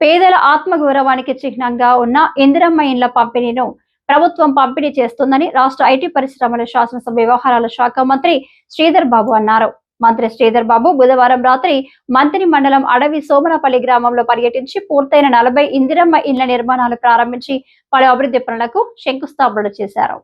పేదల ఆత్మగౌరవానికి చిహ్నంగా ఉన్న ఇందిరమ్మ ఇండ్ల పంపిణీను ప్రభుత్వం పంపిణీ చేస్తుందని రాష్ట్ర ఐటీ పరిశ్రమల శాసనసభ వ్యవహారాల శాఖ మంత్రి శ్రీధర్ బాబు అన్నారు. మంత్రి శ్రీధర్ బాబు బుధవారం రాత్రి మంత్రి మండలం అడవి సోమనపల్లి గ్రామంలో పర్యటించి పూర్తయిన నలభై ఇందిరమ్మ ఇండ్ల నిర్మాణాలు ప్రారంభించి పలు అభివృద్ధి పనులకు శంకుస్థాపనలు చేశారు.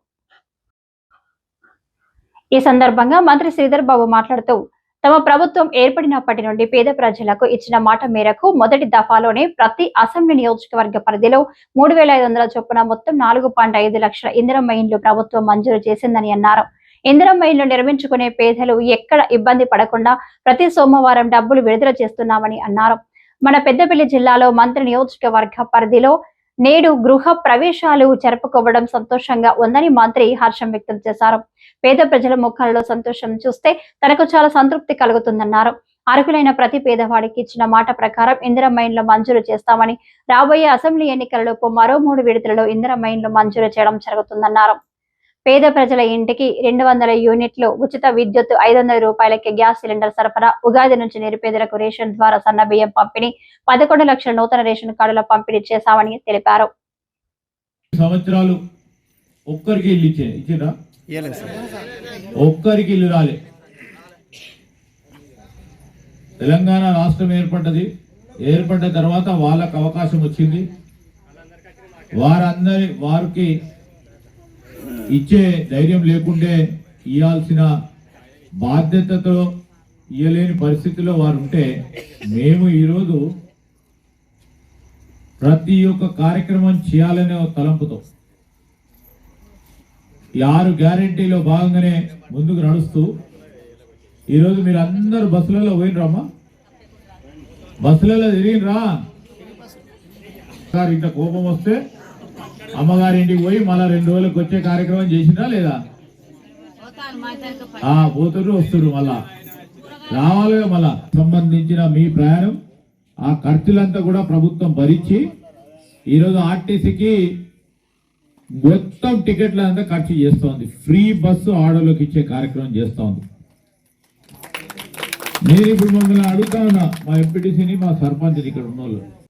ఈ సందర్భంగా మంత్రి శ్రీధర్ బాబు మాట్లాడుతూ తమ ప్రభుత్వం ఏర్పడినప్పటి నుండి పేద ప్రజలకు ఇచ్చిన మాట మేరకు మొదటి దఫాలోనే ప్రతి అసెంబ్లీ నియోజకవర్గ పరిధిలో మూడు వేల ఐదు వందల చొప్పున మొత్తం నాలుగు పాయింట్ ఐదు లక్షల ఇందిరం మైన్లు ప్రభుత్వం మంజూరు చేసిందని అన్నారు. ఇందిరం మైన్లు నిర్మించుకునే పేదలు ఎక్కడ ఇబ్బంది పడకుండా ప్రతి సోమవారం డబ్బులు విడుదల చేస్తున్నామని అన్నారు. మన పెద్దపల్లి జిల్లాలో మంత్రి నియోజకవర్గ పరిధిలో నేడు గృహ ప్రవేశాలు జరుపుకోవడం సంతోషంగా ఉందని మంత్రి హర్షం వ్యక్తం చేశారు. పేద ప్రజల ముఖాలలో సంతోషం చూస్తే తనకు చాలా సంతృప్తి కలుగుతుందన్నారు. అర్హులైన ప్రతి పేదవాడికి ఇచ్చిన మాట ప్రకారం ఇందిరమైన్లు మంజూరు చేస్తామని రాబోయే అసెంబ్లీ ఎన్నికలలోపు మరో మూడు విడతలలో ఇందిరమైన్లు మంజూరు చేయడం జరుగుతుందన్నారు. పేద ప్రజల ఇంటికి రెండు వందల యూనిట్లు ఉచిత విద్యుత్ ఐదు వందల రూపాయలకి గ్యాస్ సిలిండర్ సరఫరా ఉగాది నుంచి నిరుపేదలకు రేషన్ ద్వారా సన్న బియ్యం పంపిణీ పదకొండు లక్షల నూతన రేషన్ కార్డుల పంపిణీ చేశామని తెలిపారు. సంవత్సరాలు ఒక్కరికి ఇల్లు ఇచ్చే ఇచ్చిరా ఒక్కరికి ఇల్లు రాలే. తెలంగాణ రాష్ట్రం ఏర్పడ్డది. ఏర్పడ్డ తర్వాత వాళ్ళకు అవకాశం వచ్చింది. వారందరి వారికి ఇచ్చే ధైర్యం లేకుండే ఇవ్వాల్సిన బాధ్యతతో ఇవ్వలేని పరిస్థితిలో వారు ఉంటే మేము ఈరోజు ప్రతి ఒక్క కార్యక్రమం చేయాలనే తలంపుతో ఈ ఆరు గ్యారెంటీలో భాగంగానే ముందుకు నడుస్తూ ఈరోజు మీరు అందరు బస్సులలో పోయినరమ్మా. బస్సులలో తిరిగినరా? సార్ ఇంత కోపం వస్తే అమ్మగారి ఇంటికి పోయి మళ్ళా రెండు రోజులకు వచ్చే కార్యక్రమం చేసిందా లేదా? ఆ పోతుర్రు వస్తుర్రు మళ్ళా. రావాలిగా మళ్ళా. సంబంధించిన మీ ప్రయాణం ఆ ఖర్చులంతా కూడా ప్రభుత్వం భరించి ఈరోజు ఆర్టీసీకి మొత్తం టికెట్ల అంతా ఖర్చు చేస్తోంది. ఫ్రీ బస్సు ఆడోలోకి ఇచ్చే కార్యక్రమం చేస్తోంది. నేను ఇప్పుడు మమ్మల్ని అడుగుతా ఉన్నా మా ఎంపీటీసీని మా సర్పంచ్ని ఇక్కడ ఉన్న